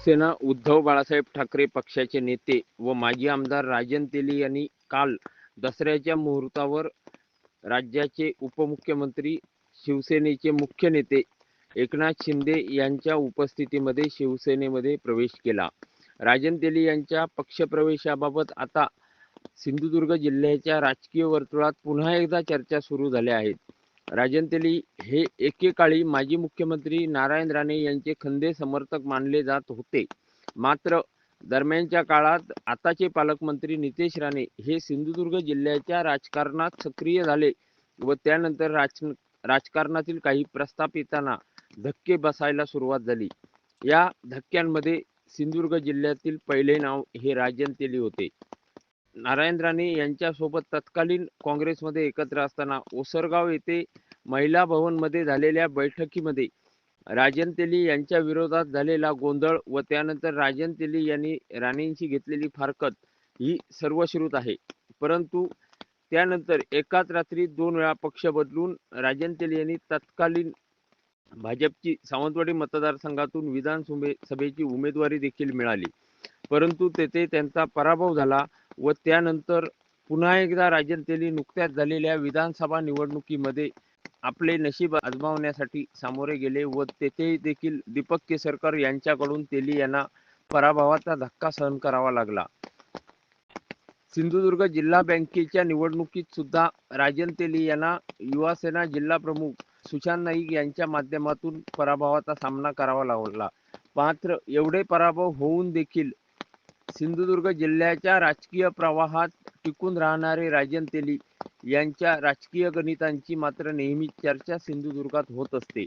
शिवसेना उद्धव बाळासाहेब ठाकरे पक्षाचे नेते व माजी आमदार राजन तेली यांनी काल दसऱ्याच्या मुहूर्तावर राज्याचे उपमुख्यमंत्री शिवसेनेचे मुख्य नेते एकनाथ शिंदे यांच्या उपस्थितीमध्ये शिवसेनेमध्ये प्रवेश केला. राजन तेली यांच्या पक्षप्रवेशाबाबत आता सिंधुदुर्ग जिल्ह्याच्या राजकीय वर्तुळात पुन्हा एकदा चर्चा सुरू झाल्या आहेत. राजन तेली हे एकेकाळी माजी मुख्यमंत्री नारायण राणे यांचे खंदे समर्थक मानले जात होते. मात्र दरम्यानच्या काळात आताचे पालकमंत्री नितेश राणे हे सिंधुदुर्ग जिल्ह्याच्या राजकारणात सक्रिय झाले व त्यानंतर राज राजकारणातील काही प्रस्थापितांना धक्के बसायला सुरुवात झाली. या धक्क्यांमध्ये सिंधुदुर्ग जिल्ह्यातील पहिले नाव हे राजन तेली होते. नारायण राणे यांच्यासोबत तत्कालीन काँग्रेसमध्ये एकत्र असताना ओसरगाव येथे महिला भवनमध्ये झालेल्या बैठकीमध्ये राजन तेली यांच्या विरोधात झालेला गोंधळ व त्यानंतर राजन तेली यांनी राणेंशी घेतलेली फारकत ही सर्वश्रुत आहे. परंतु त्यानंतर एकाच रात्री दोन वेळा पक्ष बदलून राजन तेली यांनी तत्कालीन भाजपची सावंतवाडी मतदारसंघातून विधानसभे सभेची उमेदवारी देखील मिळाली. परंतु तेथे त्यांचा पराभव झाला व त्यानंतर पुन्हा एकदा राजन तेली नुकत्याच झालेल्या विधानसभा निवडणुकीमध्ये आपले नशीब आजमावण्यासाठी सामोरे गेले व तेथे देखील दीपक केसरकर यांच्याकडून तेली यांना पराभवाचा धक्का सहन करावा लागला. सिंधुदुर्ग जिल्हा बँकेच्या निवडणुकीत सुद्धा राजन तेली यांना युवासेना जिल्हा प्रमुख सुशांत नाईक यांच्या माध्यमातून पराभवाचा सामना करावा लागला. मात्र एवढे पराभव होऊन देखील सिंधुदुर्ग जिल्ह्याच्या राजकीय प्रवाहात टिकून राहणारे राजन तेली यांच्या राजकीय गणितांची मात्र नेहमी चर्चा सिंधुदुर्गात होत असते.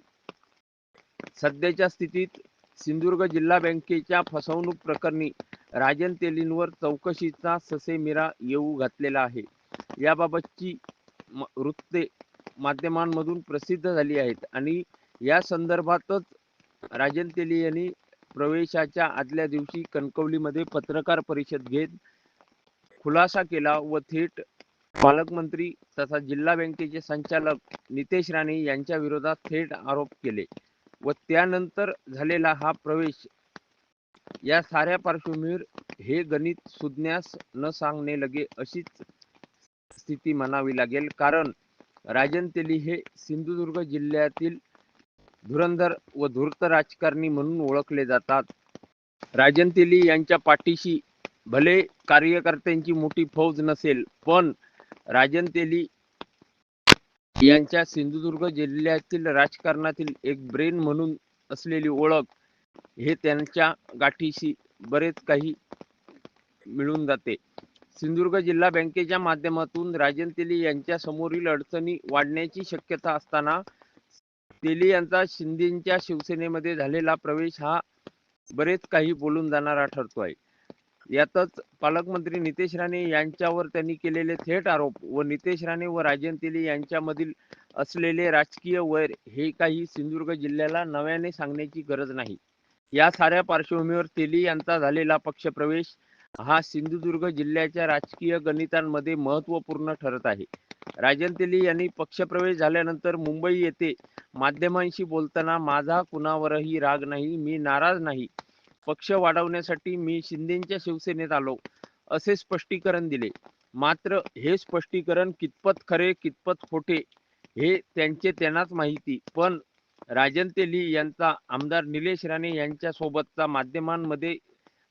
सध्याच्या स्थितीत सिंधुदुर्ग जिल्हा बँकेच्या फसवणूक प्रकरणी राजन तेलींवर चौकशीचा ससेमिरा येऊ घातलेला आहे. याबाबतची वृत्ते माध्यमांमधून प्रसिद्ध झाली आहेत आणि या संदर्भातच राजन तेली यांनी प्रवेशाच्या आदल्या दिवशी कणकवलीमध्ये पत्रकार परिषद घेत खुलासा केला व थेट पालकमंत्री तथा जिल्हा बँकेचे संचालक नितेश राणे यांच्या विरोधात थेट आरोप केले व त्यानंतर झालेला हा प्रवेश या साऱ्या पार्श्वभूमीवर हे गणित सुज्ञास न सांगणे लगे अशीच स्थिती म्हणावी लागेल. कारण राजन तेली हे सिंधुदुर्ग जिल्ह्यातील धुरंधर व धूर्त राजकारणी म्हणून ओळखले जातात. राजन तेली यांच्या पाठीशी भले कार्यकर्त्यांची मोठी फौज नसेल पण राजनतेली यांच्या सिंधुदुर्ग जिल्ह्यातील राजकारणातील एक ब्रेन म्हणून असलेली ओळख हे त्यांच्या गाठीशी बरेच काही मिळून जाते. सिंधुदुर्ग जिल्हा बँकेच्या माध्यमातून राजन तेली यांच्या समोरील अडचणी वाढण्याची शक्यता असताना तेली यांचा शिंदेच्या शिवसेनेमध्ये झालेला प्रवेश हा बरेच काही बोलून जाणारा ठरतो आहे. यातच पालकमंत्री नितेश राणे यांच्यावर त्यांनी केलेले थेट आरोप व नितेश राणे व राजन तेली यांच्यामधील असलेले राजकीय वैर हे काही सिंधुदुर्ग जिल्ह्याला नव्याने सांगण्याची गरज नाही. या साऱ्या पार्श्वभूमीवर तेली यांचा झालेला पक्षप्रवेश हा सिंधुदुर्ग जिल्ह्याच्या राजकीय गणितांमध्ये महत्त्वपूर्ण ठरत आहे. राजन तेली यांनी पक्षप्रवेश झाल्यानंतर मुंबई येथे माध्यमांशी बोलताना माझा कुणावरही राग नाही मी नाराज नाही. पक्ष वाढवण्यासाठी मी शिंदेच्या शिवसेनेत आलो. असे स्पष्टीकरण दिले. मात्र हे स्पष्टीकरण कितपत खरे कितपत खोटे हे त्यांचे त्यांनाच माहिती. पण राजन तेली यांचा आमदार निलेश राणे यांच्या सोबतचा माध्यमांमध्ये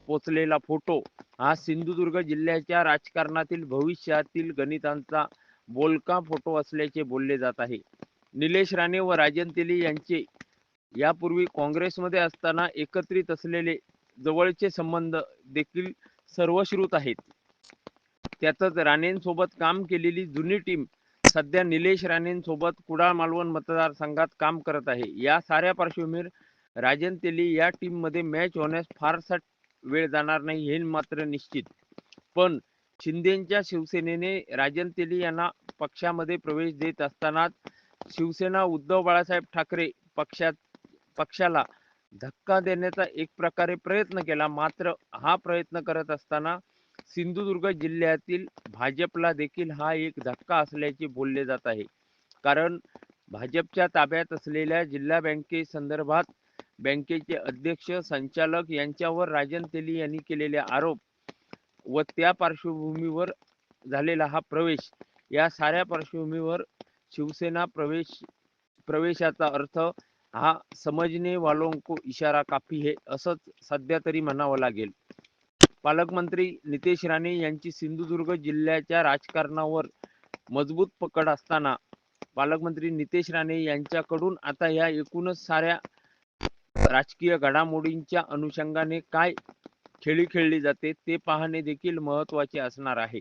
पोचलेला फोटो हा सिंधुदुर्ग जिल्ह्याच्या राजकारणातील भविष्यातील गणितांचा बोलका फोटो असल्याचे बोलले जात आहे. निलेश राणे व राजन तेली यांचे यापूर्वी काँग्रेसमध्ये असताना एकत्रित असलेले जवळचे संबंध देखील सर्वश्रुत आहेत. त्यातच राणेंसोबत काम केलेली जुनी टीम सध्या निलेश राणेंसोबत कुडाळ मालवण मतदारसंघात काम करत आहे. या साऱ्या पार्श्वभूमीवर राजन तेली या टीममध्ये मॅच होण्यास फारसा वेळ जाणार नाही हे मात्र निश्चित. पण शिंदेच्या शिवसेनेने राजन तेली यांना पक्षामध्ये प्रवेश देत असतानाच शिवसेना उद्धव बाळासाहेब ठाकरे पक्षात पक्षाला धक्का देण्याचा एक प्रकारे प्रयत्न केला. मात्र हा प्रयत्न करत असताना सिंधुदुर्ग जिल्ह्यातील भाजपला देखील हा एक धक्का असल्याचे बोलले जात आहे. कारण भाजपच्या ताब्यात असलेल्या जिल्हा बँके संदर्भात बँकेचे अध्यक्ष संचालक यांच्यावर राजन तेली यांनी केलेले आरोप व त्या पार्श्वभूमीवर झालेला हा प्रवेश. या साऱ्या पार्श्वभूमीवर शिवसेना प्रवेश प्रवेशाचा अर्थ हा समजने वालों को इशारा काफी है असंच सध्या तरी म्हणावं लागेल. पालकमंत्री नितेश राणे यांची सिंधुदुर्ग जिल्ह्याच्या राजकारणावर मजबूत पकड असताना पालकमंत्री नितेश राणे यांच्याकडून आता या एकूणच साऱ्या राजकीय घडामोडींच्या अनुषंगाने काय खेळी खेळली जाते ते पाहणे देखील महत्त्वाचे असणार आहे.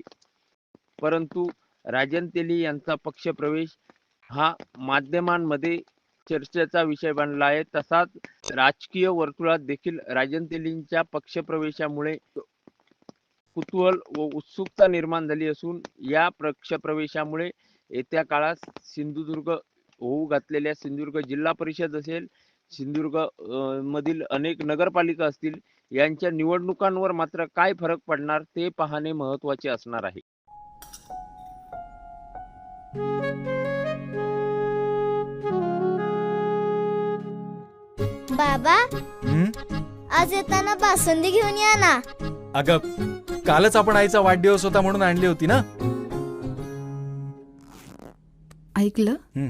परंतु राजन तेली यांचा पक्षप्रवेश हा माध्यमांमध्ये चर्चेचा विषय बनला आहे. तसाच राजकीय वर्तुळात देखील राजन तेलींच्या पक्षप्रवेशामुळे कुतूहल व उत्सुकता निर्माण झाली असून या पक्षप्रवेशामुळे येत्या काळात सिंधुदुर्ग होऊ घातलेल्या सिंधुदुर्ग जिल्हा परिषद असेल सिंधुदुर्ग मधील अनेक नगरपालिका असतील यांच्या निवडणुकांवर मात्र काय फरक पडणार ते पाहणे महत्त्वाचे असणार आहे बाबा हं? आज येताना बासुंदी घेऊन या ना अगं कालच आपण आईचा वाढदिवस होता म्हणून आणली होती ना ऐकलं हं.